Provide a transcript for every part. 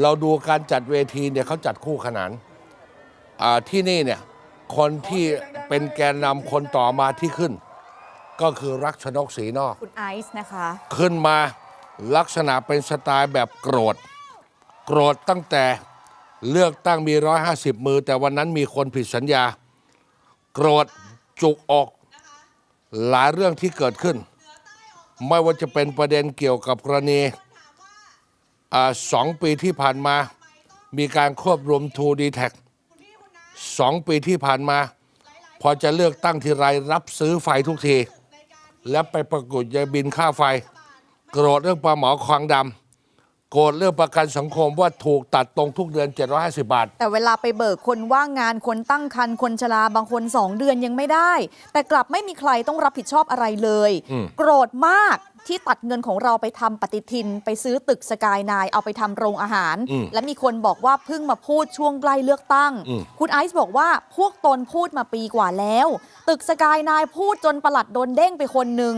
เราดูการจัดเวทีเนี่ยเขาจัดคู่ขนานอ่าที่นี่เนี่ยคนที่เป็นแกนนำคนต่อมาที่ขึ้น ก็คือรักชนกศรีนอก คุณไอซ์นะคะ ขึ้นมาลักษณะเป็นสไตล์แบบโกรธ โกรธตั้งแต่เลือกตั้งมี 150 มือ แต่วันนั้นมีคนผิดสัญญา โกรธจุกออกหลายเรื่องที่เกิดขึ้น ไม่ว่าจะเป็นประเด็นเกี่ยวกับกรณีอ่า สองปีที่ผ่านมา มีการควบรวมทูดีแท็สองปีที่ผ่านมา พอจะเลือกตั้งทีไรรับซื้อไฟทุกที และไปประกวดยายบินค่าไฟ โกรธเรื่องปลาหมอควังดำ โกรธเรื่องประกันสังคมว่าถูกตัดตรงทุกเดือน 750 บาท แต่เวลาไปเบิกคนว่างงานคนตั้งคันคนชราบางคน 2 เดือนยังไม่ได้ แต่กลับไม่มีใครต้องรับผิดชอบอะไรเลยอืมโกรธมากที่ตัดเงินของเราไปทำปฏิทิน ไปซื้อตึกสกายนายเอาไปทำโรงอาหาร และมีคนบอกว่าเพิ่งมาพูดช่วงใกล้เลือกตั้ง คุณไอซ์บอกว่าพวกตนพูดมาปีกว่าแล้ว ตึกสกายนายพูดจนประหลัดโดนเด้งไปคนหนึ่ง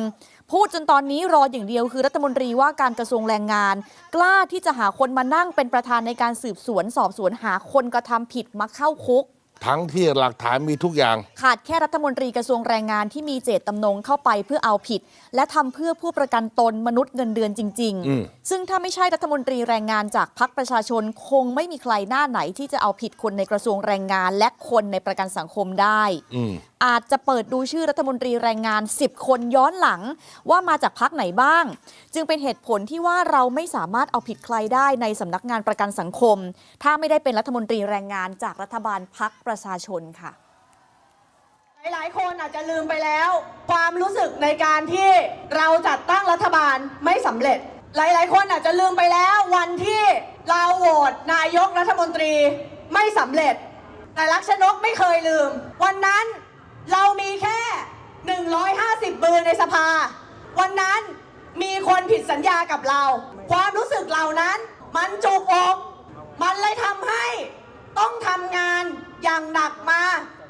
พูดจนตอนนี้รออย่างเดียวคือรัฐมนตรีว่าการกระทรวงแรงงาน กล้าที่จะหาคนมานั่งเป็นประธานในการสืบสวนสอบสวนหาคนกระทำผิดมาเข้าคุก ทั้งที่หลักฐานมีทุกอย่าง ขาดแค่รัฐมนตรีกระทรวงแรงงานที่มีเจตจำนงเข้าไปเพื่อเอาผิด และทำเพื่อผู้ประกันตนมนุษย์เงินเดือนจริง อืม ๆ ซึ่งถ้าไม่ใช่รัฐมนตรีแรงงานจากพรรคประชาชนคงไม่มีใครหน้าไหนที่จะเอาผิดคนในกระทรวงแรงงาน และคนในประกันสังคมได้ อืม อาจจะเปิดดูชื่อรัฐมนตรีแรงงาน 10 คนย้อนหลังว่ามาจากพักไหนบ้าง จึงเป็นเหตุผลที่ว่าเราไม่สามารถเอาผิดใครได้ในสำนักงานประกันสังคม ถ้าไม่ได้เป็นรัฐมนตรีแรงงานจากรัฐบาลพักประประชาชนค่ะ หลาย ๆ คนอาจจะลืมไปแล้ว ความรู้สึกในการที่เราจัดตั้งรัฐบาลไม่สำเร็จ หลาย ๆ คนอาจจะลืมไปแล้ว วันที่เราโหวตนายกรัฐมนตรีไม่สำเร็จ แต่ลักษณกไม่เคยลืม วันนั้นเรามีแค่ 150 เบอร์ในสภา วันนั้นมีคนผิดสัญญากับเรา ความรู้สึกเหล่านั้น มันจุกอก มันเลยทำให้ ต้องทำงานอย่างหนักมา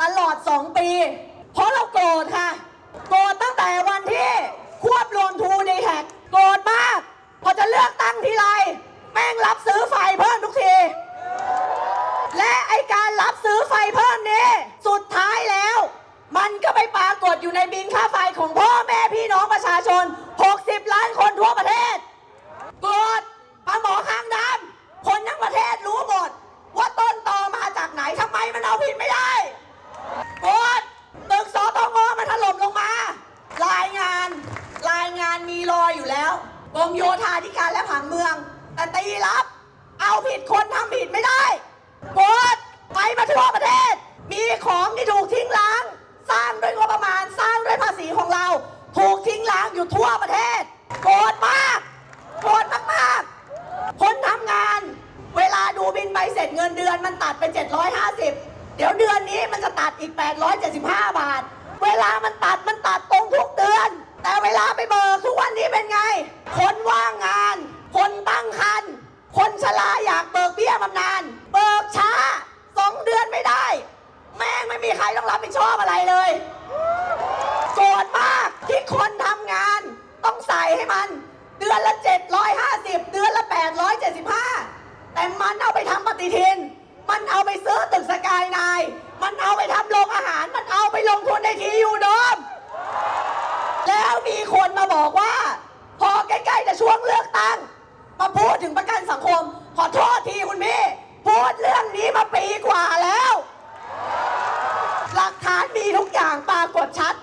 ตลอด 2 ปี เพราะเราโกรธค่ะ โกรธตั้งแต่วันที่ควบรวมทูดีแท็กโกรธมาก พอจะเลือกตั้งทีไร แม่งรับซื้อไฟเพิ่มทุกที และไอการรับซื้อไฟเพิ่มนี้ สุดท้ายแล้ว มันก็ไปปรากฏอยู่ในบินค่าไฟของพ่อแม่พี่น้องประชาชน 60 ล้านคนทั่วประเทศ โกรธปลาหมอข้างดำคนทั้งประเทศรู้หมด ว่าต้นตอมาจากไหนทำไมมันเอาผิดไม่ได้ โกรธตึกสตงมันถล่มลงมา รายงาน รายงานมีรออยู่แล้ว กรมโยธาธิการและผังเมือง แต่ตีรับ เอาผิดคนทำผิดไม่ได้โกรธไปมาทั่วประเทศ มีของที่ถูกทิ้งล้าง สร้างด้วยงบประมาณ สร้างด้วยภาษีของเรา ถูกทิ้งล้างอยู่ทั่วประเทศโกรธมากโกรธมากๆคนทำงาน เวลาดูบินใบเสร็จเงินเดือนมันตัดเป็น750 เดี๋ยวเดือนนี้มันจะตัดอีก 875 บาท เวลามันตัดมันตัดตรงทุกเดือน แต่เวลาไปเบิกทุกวันนี้เป็นไง คนว่างงาน คนตั้งคัน คนชราอยากเบิกเบี้ยบำนาญเบิกช้าสองเดือนไม่ได้ แม่งไม่มีใครต้องรับผิดชอบอะไรเลยโกรธมากที่คนทำงาน ต้องใส่ให้มัน เดือนละ 750 เดือนละ 875 แต่มันเอาไปทำปฏิทิน มันเอาไปซื้อตึกสกายนาย มันเอาไปทำโรงอาหาร มันเอาไปลงทุนในทียูโดม แล้วมีคนมาบอกว่า พอใกล้ๆจะช่วงเลือกตั้ง มาพูดถึงประกันสังคม ขอโทษทีคุณพี่พูดเรื่องนี้มาปีกว่าแล้ว หลักฐานมีทุก อย่างปรากฏชัด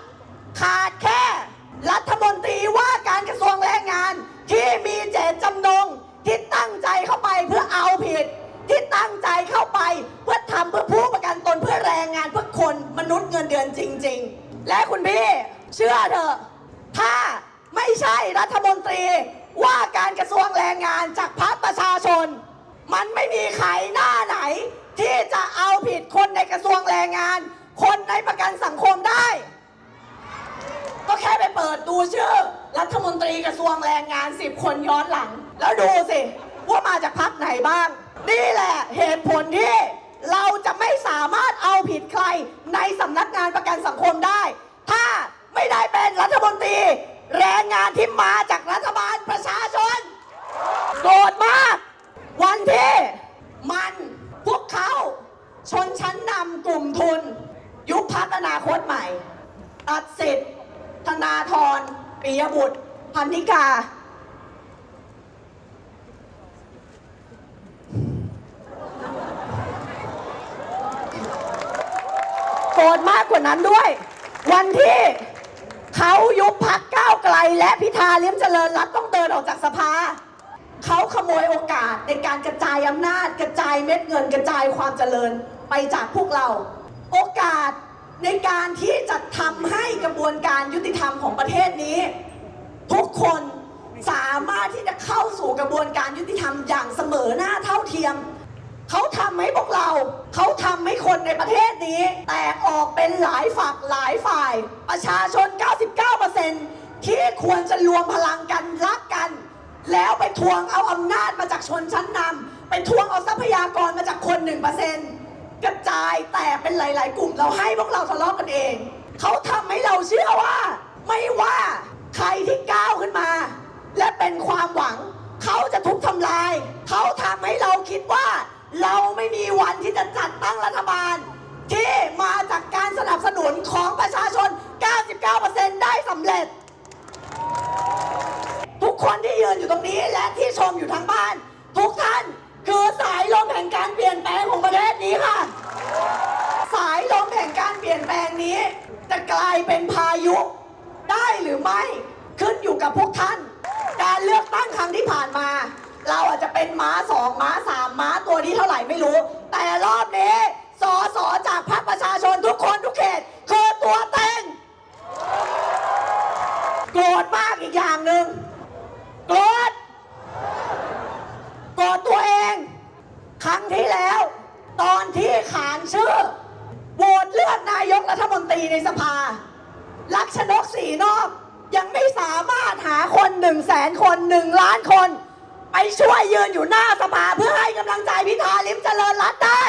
ขาดแค่รัฐมนตรีว่าการกระทรวงแรงงาน ที่มีเจตจำนงที่ตั้งใจเข้าไปเพื่อเอาผิด ที่ตั้งใจเข้าไปเพื่อทำเพื่อผู้ประกันตนเพื่อแรงงานเพื่อคนมนุษย์เงินเดือนจริง ๆ และคุณพี่เชื่อเถอะ ถ้าไม่ใช่รัฐมนตรีว่าการกระทรวงแรงงานจากพรรคประชาชน มันไม่มีใครหน้าไหน ที่จะเอาผิดคนในกระทรวงแรงงานคน ในประกันสังคมได้ ก็แค่ไปเปิดดูชื่อ รัฐมนตรีกระทรวงแรงงานสิบคนย้อนหลัง แล้วดูสิ ว่ามาจากพักไหนบ้าง นี่แหละเหตุผลที่เราจะไม่สามารถเอาผิดใครในสำนักงานประกันสังคมได้ ปิยบุตร พันนิกา โกรธมากกว่านั้นด้วย วันที่เขายุบพักก้าวไกล และพิธาเลี้ยมเจริญรัตต้องเดินออกจากสภา เขาขโมยโอกาสในการกระจายอำนาจ กระจายเม็ดเงิน กระจายความเจริญไปจากพวกเรา โอกาส ในการที่จะทำให้กระบวนการยุติธรรมของประเทศนี้ ทุกคนสามารถที่จะเข้าสู่กระบวนการยุติธรรมอย่างเสมอหน้าเท่าเทียม เขาทำให้พวกเรา เขาทำให้คนในประเทศนี้ แตกออกเป็นหลายฝักหลายฝ่าย ประชาชน 99%ที่ควรจะรวมพลังกันรักกัน แล้วไปทวงเอาอำนาจมาจากชนชั้นนำไปทวงเอาทรัพยากรมาจากคน 1% กระจายแตกเป็นหลาย ๆ กลุ่มเราให้พวกเราทะเลาะกันเอง เขาทำให้เราเชื่อว่า ไม่ว่าใครที่ก้าวขึ้นมา และเป็นความหวัง เขาจะทุบทำลาย เขาทำให้เราคิดว่า เราไม่มีวันที่จะจัดตั้งรัฐบาล ที่มาจากการสนับสนุนของประชาชน 99%ได้สำเร็จ ทุกคนที่ยืนอยู่ตรงนี้และที่ชมอยู่ทางบ้าน ทุกท่าน ลมแห่งการเปลี่ยนแปลงของประเทศนี้ค่ะ สายลมแห่งการเปลี่ยนแปลงนี้ จะกลายเป็นพายุได้หรือไม่ขึ้นอยู่กับพวกท่าน การเลือกตั้งครั้งที่ผ่านมา เราอาจจะเป็นม้าสองม้าสามม้าตัวนี้เท่าไหร่ไม่รู้ แต่รอบนี้สอสอจากพรรคประชาชนทุกคนทุกเขตคือตัวเต็งโกรธมากอีกอย่างหนึ่งโกรธโกรธตัวเอง ครั้งที่แล้ว ตอนที่ขาน ชื่อโหวตเลือกนายกรัฐมนตรีในสภา ลักษณกสีนอกยังไม่สามารถหาคนหนึ่งแสนคนหนึ่งล้านคน ไปช่วยยืนอยู่หน้าสภาเพื่อให้กำลังใจพิธาลิมเจริญรัตได้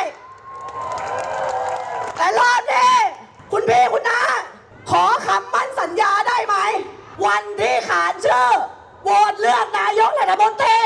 แต่รอบนี้คุณพี่คุณน้าขอคำมั่นสัญญาได้ไหม วันที่ขานชื่อโหวตเลือกนายกรัฐมนตรี